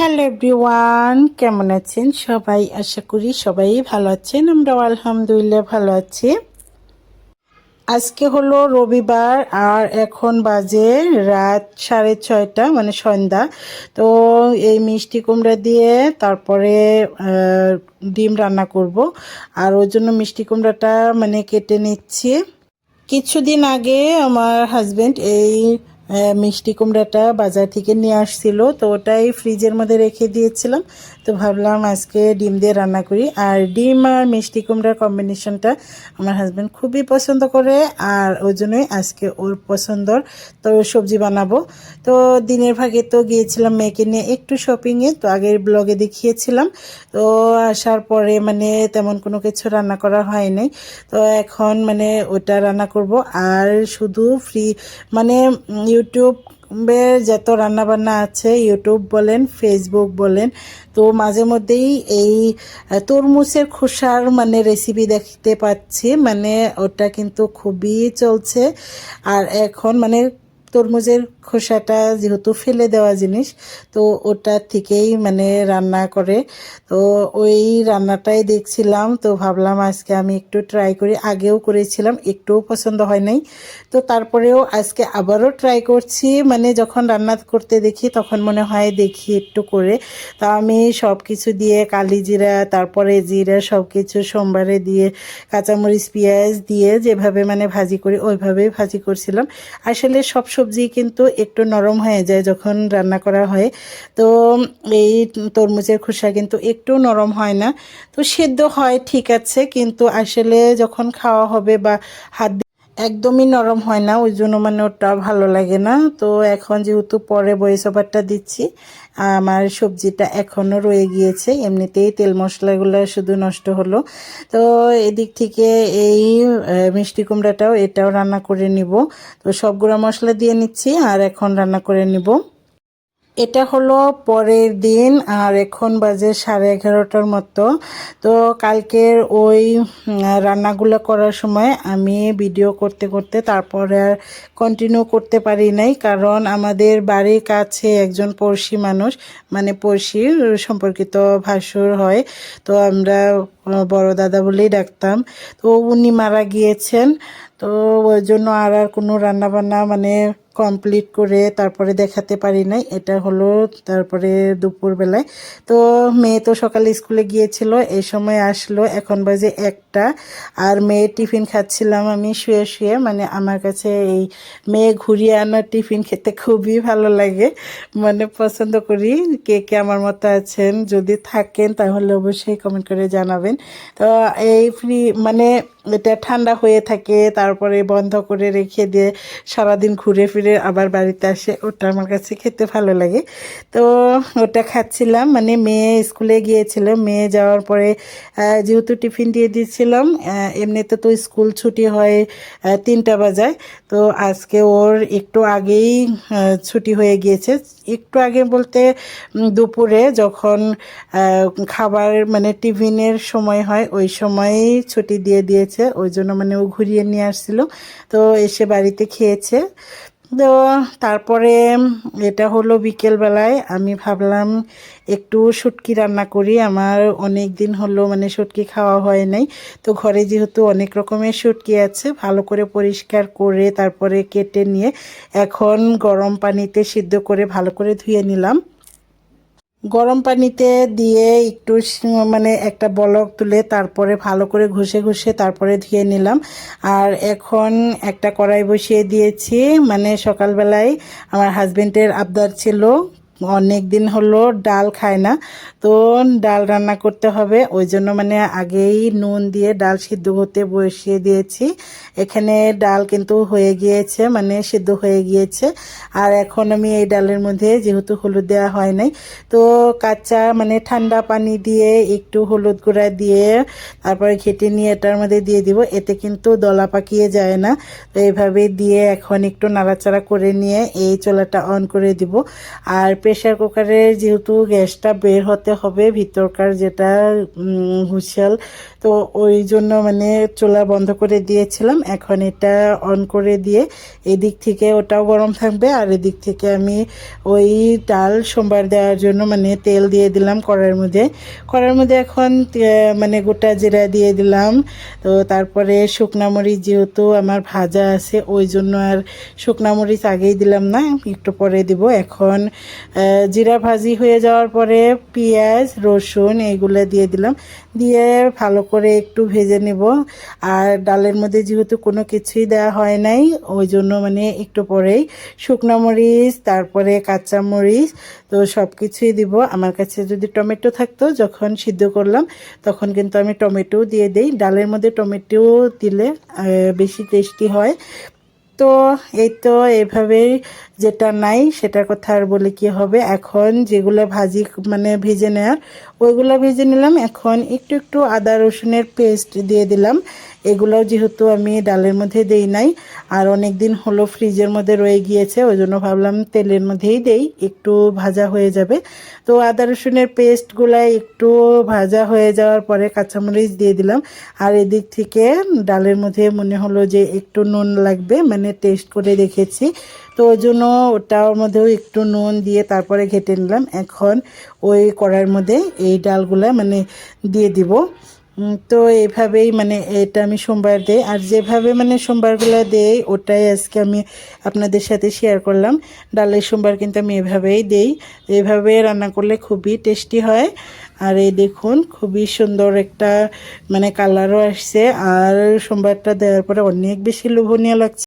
Hello everyone, কেমন আছেন সবাই? আশা করি সবাই ভালো আছেন, আমরাও আলহামদুলিল্লাহ ভালো আছি। আজকে হলো রবিবার আর এখন বাজে রাত সাড়ে ছয়টা মানে সন্ধ্যা। তো এই মিষ্টি কুমড়া দিয়ে তারপরে ডিম রান্না করব। আর ওই জন্য মিষ্টি কুমড়াটা মানে কেটে নিচ্ছি। কিছুদিন আগে আমার হাজব্যান্ড এই মিষ্টি কুমড়াটা বাজার থেকে নিয়ে আসছিল, তো ওটাই ফ্রিজের মধ্যে রেখে দিয়েছিলাম। তো ভাবলাম আজকে ডিম দিয়ে রান্না করি। আর ডিম আর মিষ্টি কুমড়ার কম্বিনেশনটা আমার হাজব্যান্ড খুবই পছন্দ করে, আর ওই জন্যই আজকে ওর পছন্দর তো সবজি বানাবো। তো দিনের ভাগে তো গিয়েছিলাম মেয়েকে নিয়ে একটু শপিংয়ে তো আগের ব্লগে দেখিয়েছিলাম। তো আসার পরে মানে তেমন কোনো কিছু রান্না করা হয় নাই। তো এখন মানে ওটা রান্না করব, আর শুধু ফ্রি মানে ইউটিউবের যত রান্নাবান্না আছে, ইউটিউব বলেন ফেসবুক বলেন, তো মাঝে মধ্যেই এই তরমুজের খোসার মানে রেসিপি দেখতে পাচ্ছি। মানে ওটা কিন্তু খুবই চলছে। আর এখন মানে তরমুজের খোসাটা যেহেতু ফেলে দেওয়া জিনিস, তো ওটা থেকেই মানে রান্না করে। তো ওই রান্নাটাই দেখছিলাম, তো ভাবলাম আজকে আমি একটু ট্রাই করি। আগেও করেছিলাম, একটুও পছন্দ হয় নাই। তো তারপরেও আজকে আবারও ট্রাই করছি মানে যখন রান্না করতে দেখি তখন মনে হয় দেখি একটু করে। তো আমি সব কিছু দিয়ে কালি জিরা, তারপরে জিরা সব কিছু সোমবারে দিয়ে, কাঁচামরিচ, পেঁয়াজ দিয়ে যেভাবে মানে ভাজি করি, ওইভাবেই ভাজি করছিলাম। আসলে সব সবজি কিন্তু একটু নরম হয়ে যায় যখন রান্না করা হয়। তো এই তরমুজের খোসা কিন্তু একটু নরম হয় না। তো সেদ্ধ হয়, ঠিক আছে, কিন্তু আসলে যখন খাওয়া হবে বা হাত একদমই নরম হয় না, ওই জন্য মানে ওটা ভালো লাগে না। তো এখন যেহেতু পরে ভয়েস ওভারটা দিচ্ছি, আমার সবজিটা এখনও রয়ে গিয়েছে, এমনিতেই তেল মশলাগুলো শুধু নষ্ট হলো। তো এদিক থেকে এই মিষ্টি কুমড়াটাও এটাও রান্না করে নিব। তো সব গুঁড়া মশলা দিয়ে নিচ্ছি আর এখন রান্না করে নিব। এটা হলো পরের দিন, আর এখন বাজে সাড়ে এগারোটার মতো। তো কালকের ওই রান্নাগুলো করার সময় আমি ভিডিও করতে করতে তারপরে আর কন্টিনিউ করতে পারি নাই, কারণ আমাদের বাড়ির কাছে একজন পড়শি মানুষ মানে পড়শি সম্পর্কিত ভাসুর হয়। তো আমরা বড় দাদা বলেই ডাকতাম। তো উনি মারা গিয়েছেন তো ওই জন্য আর আর কোনো রান্নাবান্না মানে কমপ্লিট করে তারপরে দেখাতে পারি নাই। এটা হলো তারপরে দুপুরবেলায়। তো মেয়ে তো সকালে স্কুলে গিয়েছিল, এই সময় আসলো। এখন বাজে একটা। আর মেয়ে টিফিন খাচ্ছিলাম আমি শুয়ে শুয়ে। মানে আমার কাছে এই মেয়ে ঘুরিয়ে আনার টিফিন খেতে খুবই ভালো লাগে। মানে পছন্দ করি। কে কে আমার মতো আছেন, যদি থাকেন তাহলে অবশ্যই কমেন্ট করে জানাবেন। তো এই ফ্রি মানে এটা ঠান্ডা হয়ে থাকে তারপরে বন্ধ করে রেখে দিয়ে সারাদিন ঘুরে ফিরে আবার বাড়িতে আসে। ওটা আমার কাছে খেতে ভালো লাগে। তো ওটা খাচ্ছিলাম। মানে মেয়ে স্কুলে গিয়েছিল। মেয়ে যাওয়ার পরে যেহেতু টিফিন দিয়ে দিয়েছিলাম এমনিতে তো স্কুল ছুটি হয় তিনটা বাজায়। তো আজকে ওর একটু আগেই ছুটি হয়ে গিয়েছে। একটু আগে বলতে দুপুরে যখন খাবার মানে টিফিনের সময় হয়, ওই সময়ই ছুটি দিয়ে দিয়েছে। ওই জন্য মানে ও ঘুরিয়ে নিয়ে আসছিল। তো এসে বাড়িতে খেয়েছে। তো তারপরে এটা হলো বিকেলবেলায়। আমি ভাবলাম একটু শুটকি রান্না করি। আমার অনেক দিন হলো মানে শুটকি খাওয়া হয় নাই। তো ঘরে যেহেতু অনেক রকমের শুটকি আছে, ভালো করে পরিষ্কার করে তারপরে কেটে নিয়ে এখন গরম পানিতে সিদ্ধ করে ভালো করে ধুয়ে নিলাম। গরম পানিতে দিয়ে একটু মানে একটা বলক তুলে তারপরে ভালো করে ঘষে ঘষে তারপরে ধুয়ে নিলাম। আর এখন একটা কড়াই বসিয়ে দিয়েছি। মানে সকালবেলায় আমার হাজব্যান্ডের আবদার ছিল অনেক দিন হলো ডাল খায় না। তো ডাল রান্না করতে হবে। ওই জন্য মানে আগেই নুন দিয়ে ডাল সিদ্ধ হতে বসিয়ে দিয়েছি। এখানে ডাল কিন্তু হয়ে গিয়েছে মানে সিদ্ধ হয়ে গিয়েছে। আর এখন আমি এই ডালের মধ্যে যেহেতু হলুদ দেওয়া হয় নাই, তো কাঁচা মানে ঠান্ডা পানি দিয়ে একটু হলুদ গুঁড়া দিয়ে তারপরে ঘেটে নিয়ে এটার মধ্যে দিয়ে দিব। এতে কিন্তু দলা পাকিয়ে যায় না। তো এইভাবে দিয়ে এখন একটু নাড়াচাড়া করে নিয়ে এই চোলাটা অন করে দিব। আর প্রেশার কুকারে যেহেতু গ্যাসটা বের হতে হবে, ভিতরকার যেটা হুইসেল তো ওই জন্য মানে চুলা বন্ধ করে দিয়েছিলাম। এখন এটা অন করে দিয়ে এদিক থেকে ওটাও গরম থাকবে আর এদিক থেকে আমি ওই ডাল সোমবার দেওয়ার জন্য মানে তেল দিয়ে দিলাম কড়ার মধ্যে। কড়ার মধ্যে এখন মানে গোটা জিরা দিয়ে দিলাম। তো তারপরে শুকনা মরিচ যেহেতু আমার ভাজা আছে, ওই জন্য আর শুকনা মরিচ আগেই দিলাম না, একটু পরে দিব। এখন জিরা ভাজি হয়ে যাওয়ার পরে পেঁয়াজ, রসুন এইগুলো দিয়ে দিলাম। দিয়ে ভালো করে একটু ভেজে নেব। আর ডালের মধ্যে যেহেতু কোনো কিছুই দেওয়া হয় নাই, ওই জন্য মানে একটু পরেই শুকনো মরিচ, তারপরে কাঁচা মরিচ, তো সব কিছুই দিব। আমার কাছে যদি টমেটো থাকতো, যখন সিদ্ধ করলাম, তখন কিন্তু আমি টমেটো দিয়ে দিই। ডালের মধ্যে টমেটো দিলে বেশি টেস্টি হয়। তো এই তো এভাবেই যেটা নাই সেটার কথা আর বলে কি হবে? এখন যেগুলো ভাজি মানে ভেজে নেওয়ার ওইগুলো ভেজে নিলাম। এখন একটু একটু আদা রসুনের পেস্ট দিয়ে দিলাম। এগুলোও যেহেতু আমি ডালের মধ্যে দেই নাই, আর অনেক দিন হলো ফ্রিজের মধ্যে রয়ে গিয়েছে, ওই জন্য ভাবলাম তেলের মধ্যেই দেই, একটু ভাজা হয়ে যাবে। তো আদা রসুনের পেস্টগুলো একটু ভাজা হয়ে যাওয়ার পরে কাঁচামরিচ দিয়ে দিলাম, আর এদিক থেকে ডালের মধ্যে মনে হলো যে একটু নুন লাগবে মানে টেস্ট করে দেখেছি। তো ওই জন্য ওটার মধ্যেও একটু নুন দিয়ে তারপরে ঘেটে নিলাম। এখন ওই কড়াইয়ের মধ্যে এই ডালগুলা মানে দিয়ে দিব। তো এইভাবেই মানে এটা আমি সোমবার দেই। আর যেভাবে মানে সোমবারগুলো দেই, ওটাই আজকে আমি আপনাদের সাথে শেয়ার করলাম। ডালের সোমবার কিন্তু আমি এভাবেই দেই। এভাবে রান্না করলে খুবই টেস্টি হয়। আর এই দেখুন, খুবই সুন্দর একটা মানে কালারও আসছে। আর সোমবারটা দেওয়ার পরে অনেক বেশি লোভনীয় লাগছে।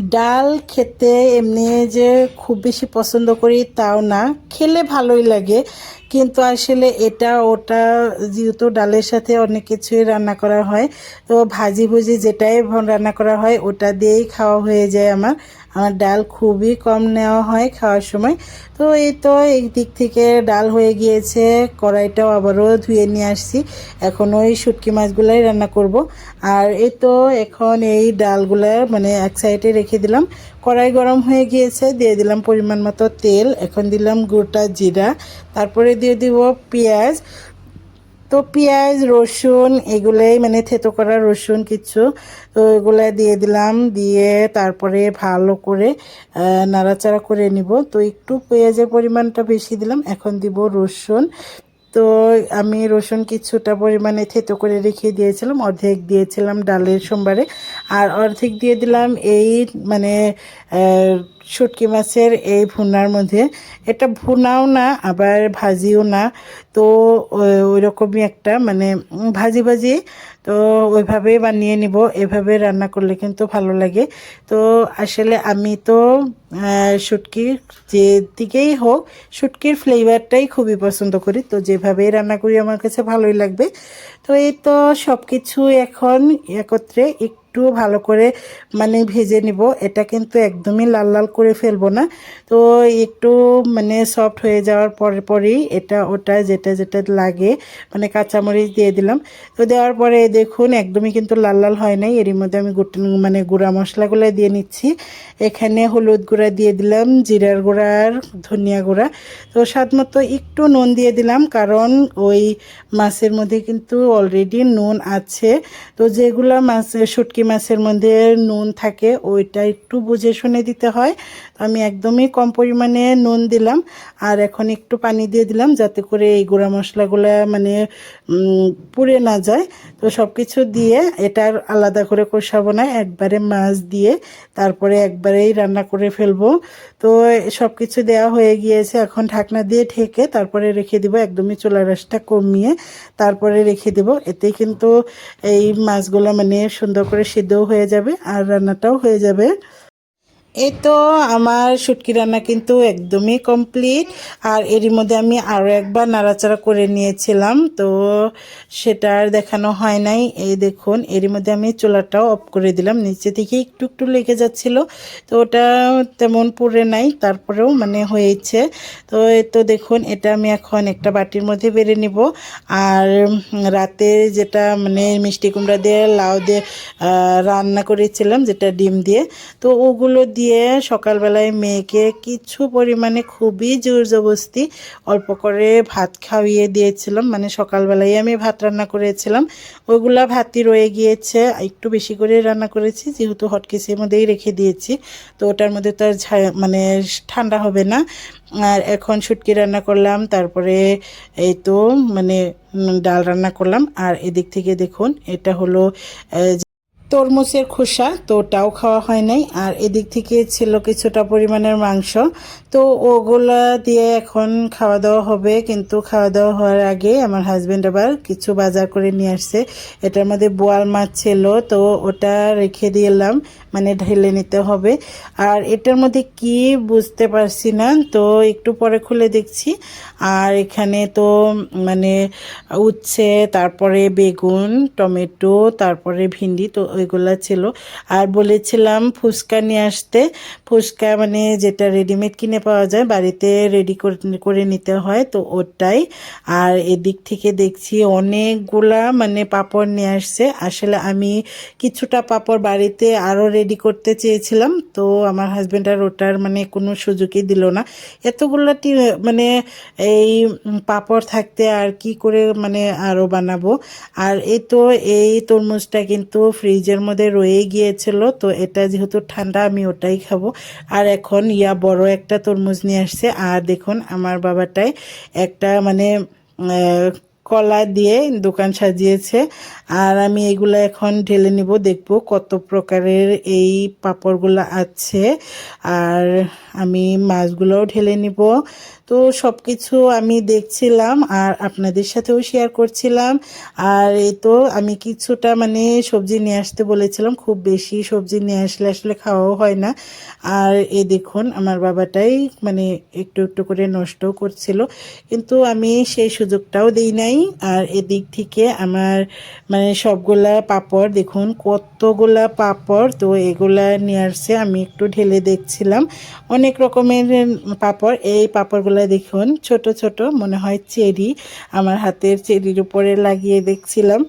ডাল খেতে এমনি যে খুব বেশি পছন্দ করি তাও না। খেলে ভালোই লাগে। কিন্তু আসলে এটা, ওটা যেহেতু ডালের সাথে অনেক কিছুই রান্না করা হয়, তো ভাজি ভুজি যেটাই রান্না করা হয়, ওটা দিয়েই খাওয়া হয়ে যায় আমার। আমার ডাল খুবই কম নেওয়া হয় খাওয়ার সময়। তো এই তো এই দিক থেকে ডাল হয়ে গিয়েছে, কড়াইটাও আবারও ধুয়ে নিয়ে আসছি। এখন ওই শুটকি মাছগুলাই রান্না করব। আর এই তো এখন এই ডালগুলা মানে এক সাইডে রেখে দিলাম। কড়াই গরম হয়ে গিয়েছে, দিয়ে দিলাম পরিমাণ মতো তেল, এখন দিলাম গোটা জিরা, তারপরে দিয়ে দিব পেঁয়াজ। তো পেঁয়াজ, রসুন, এগুলোই মানে থেতো করা রসুন কিছু, তো এগুলো দিয়ে দিলাম, দিয়ে তারপরে ভালো করে নাড়াচাড়া করে নিব। তো একটু পেঁয়াজের পরিমাণটা বেশি দিলাম, এখন দিব রসুন। তো আমি রসুন কিছুটা পরিমাণে থেতো করে রেখে দিয়েছিলাম, অর্ধেক দিয়েছিলাম ডালের সোমবারে। আর অর্ধেক দিয়ে দিলাম এই মানে শুটকি মাছের এই ভুনার মধ্যে। এটা ভুনাও না, আবার ভাজিও না। তো ওই- রকমই একটা মানে ভাজি ভাজি তো ওইভাবেই বানিয়ে নিব। এভাবে রান্না করলে কিন্তু ভালো লাগে। তো আসলে আমি তো আহ, শুটকি যে দিকেই হোক শুটকির ফ্লেভারটাই খুবই পছন্দ করি। তো যেভাবেই রান্না করি আমার কাছে ভালোই লাগবে। তো এই তো সব কিছু এখন একত্রে একটু ভালো করে মানে ভেজে নিব। এটা কিন্তু একদমই লাল লাল করে ফেলব না। তো একটু মানে সফট হয়ে যাওয়ার পরে পরেই এটা ওটা যেটা যেটা লাগে মানে কাঁচামরিচ দিয়ে দিলাম। তো দেওয়ার পরে দেখুন, একদমই কিন্তু লাল লাল হয় নাই। এরই মধ্যে আমি গুট মানে গুঁড়া মশলাগুলো দিয়ে নিচ্ছি। এখানে হলুদ গুঁড়া দিয়ে দিলাম, জিরার গুঁড়া আর ধনিয়া গুঁড়া। তো স্বাদ মতো একটু নুন দিয়ে দিলাম, কারণ ওই মাছের মধ্যে কিন্তু অলরেডি নুন আছে। তো যেগুলো মাছ, শুটকি মাছের মধ্যে নুন থাকে, ওইটা একটু বুঝে শুনে দিতে হয়। আমি একদমই কম পরিমাণে নুন দিলাম আর এখন একটু পানি দিয়ে দিলাম যাতে করে এই গুঁড়া মশলাগুলো মানে পুড়ে না যায়। তো সব কিছু দিয়ে এটা আলাদা করে কষাবো না, একবারে মাছ দিয়ে তারপরে একবারেই রান্না করে ফেলব। তো সব কিছু দেওয়া হয়ে গিয়েছে, এখন ঢাকনা দিয়ে ঢেকে তারপরে রেখে দিব, একদমই চুলা রাসটা কমিয়ে তারপরে রেখে দিব। এতে কিন্তু এই মাছগুলো মানে সুন্দর করে সিদ্ধও হয়ে যাবে আর রান্নাটাও হয়ে যাবে। এই তো আমার শুটকি রান্না কিন্তু একদমই কমপ্লিট আর এরই মধ্যে আমি আরও একবার নাড়াচাড়া করে নিয়েছিলাম, তো সেটা আর দেখানো হয় নাই। এই দেখুন, এরই মধ্যে আমি চুলাটাও অফ করে দিলাম। নিচে থেকে একটু একটু লেগে যাচ্ছিল, তো ওটা তেমন পুড়ে নাই, তারপরেও মানে হয়েছে। তো এই তো দেখুন, এটা আমি এখন একটা বাটির মধ্যে বেড়ে নিব। আর রাতে যেটা মানে মিষ্টি কুমড়া দিয়ে, লাউ দিয়ে রান্না করেছিলাম, যেটা ডিম দিয়ে, তো ওগুলো দিয়ে দিয়ে সকালবেলায় মেয়েকে কিছু পরিমাণে খুবই জোর জবস্তি অল্প করে ভাত খাইয়ে দিয়েছিলাম। মানে সকালবেলায় আমি ভাত রান্না করেছিলাম। ওইগুলা ভাতই রয়ে গিয়েছে। একটু বেশি করে রান্না করেছি, যেহেতু হটকেসের মধ্যেই রেখে দিয়েছি। তো ওটার মধ্যে তো আর মানে ঠান্ডা হবে না। আর এখন শুটকি রান্না করলাম, তারপরে এই তো মানে ডাল রান্না করলাম। আর এদিক থেকে দেখুন, এটা হলো তরমুজের খোসা, তো ওটাও খাওয়া হয় নাই। আর এদিক থেকে ছিল কিছুটা পরিমাণের মাংস। তো ওগুলা দিয়ে এখন খাওয়া দাওয়া হবে। কিন্তু খাওয়া দাওয়া হওয়ার আগে আমার হাজব্যান্ড আবার কিছু বাজার করে নিয়ে আসছে। এটার মধ্যে বোয়াল মাছ ছিল, তো ওটা রেখে দিলাম। মানে ঢেলে নিতে হবে। আর এটার মধ্যে কি বুঝতে পারছি না, তো একটু পরে খুলে দেখছি। আর এখানে তো মানে উচ্ছে, তারপরে বেগুন, টমেটো, তারপরে ভিন্ডি, তো ওইগুলা ছিল। আর বলেছিলাম ফুচকা নিয়ে আসতে। ফুচকা মানে যেটা রেডিমেড কিনে পাওয়া যায়, বাড়িতে রেডি করে নিতে হয়, তো ওটাই। আর এদিক থেকে দেখছি অনেকগুলা মানে পাপড় নিয়ে আসছে। আসলে আমি কিছুটা পাপড় বাড়িতে আরও রেডি করতে চেয়েছিলাম, তো আমার হাজব্যান্ড আর ওটার মানে কোনো সুযোগই দিল না। এতগুলা টি- মানে এই পাপড় থাকতে আর কি করে মানে আরও বানাবো? আর এই তো, এই তরমুজটা কিন্তু ফ্রিজের মধ্যে রয়ে গিয়েছিল, তো এটা যেহেতু ঠান্ডা, আমি ওটাই খাব। আর এখন ইয়া বড় একটা তরমুজ নিয়ে আসছে, আর দেখুন আমার বাবাটাই একটা মানে কলা দিয়ে দোকান সাজিয়েছে। আর আমি এগুলো এখন ঢেলে নিব, দেখব কত প্রকারের এই পাপড়গুলো আছে। আর আমি মাছগুলোও ঢেলে নিব। তো সব কিছু আমি দেখছিলাম আর আপনাদের সাথেও শেয়ার করছিলাম। আর এই তো আমি কিছুটা মানে সবজি নিয়ে আসতে বলেছিলাম, খুব বেশি সবজি নিয়ে আসলে আসলে খাওয়াও হয় না। আর এ দেখুন, আমার বাবাটাই মানে একটু একটু করে নষ্টও করছিল, কিন্তু আমি সেই সুযোগটাও দিই নাই। আর এদিক থেকে আমার মানে সবগুলা পাপড়, দেখুন কতগুলা পাপড়, তো এগুলা নিয়ে আসছে, আমি একটু ঢেলে দেখছিলাম। অনেক রকমের পাপড়, এই পাপড়গুলা দেখুন। ছোট ছোট মনে হয় চেরি। আমার হাতের চেরির উপরে লাগিয়ে দেখছিলাম।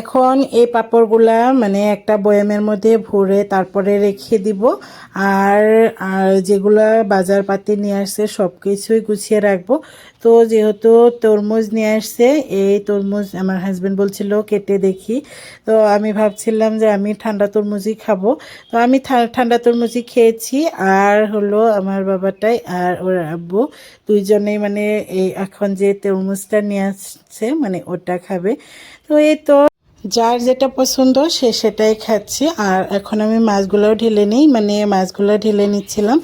এখন এই পাপড়গুলা মানে একটা বয়ামের মধ্যে ভরে তারপরে রেখে দিব। আর যেগুলা বাজারপাতি নিয়ে আসছে সব কিছুই গুছিয়ে রাখব। তো যেহেতু তরমুজ নিয়ে আসছে, এই তরমুজ আমার হাজব্যান্ড বলছিল কেটে দেখি। তো আমি ভাবছিলাম যে আমি ঠান্ডা তরমুজই খাব। তো আমি ঠান্ডা তরমুজই খেয়েছি। আর হলো আমার বাবাটাই আর ওর আব্বু দুইজনেই মানে এই এখন যে তরমুজটা নিয়ে আসছে মানে ওটা খাবে। তো এই তো যার যেটা পছন্দ সে সেটাই খাচ্ছি। আর এখন আমি মাছগুলোও ঢেলে নিই মানে মাছগুলো ঢেলে নিচ্ছিলাম।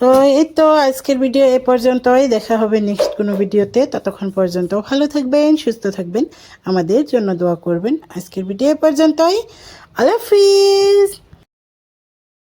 তো এই তো আজকের ভিডিও এ পর্যন্তই, দেখা হবে নেক্সট কোনো ভিডিওতে। ততক্ষণ পর্যন্ত ভালো থাকবেন, সুস্থ থাকবেন। আমাদের জন্য দোয়া করবেন। আজকের ভিডিও এ পর্যন্তই। আল্লাহ হাফিজ!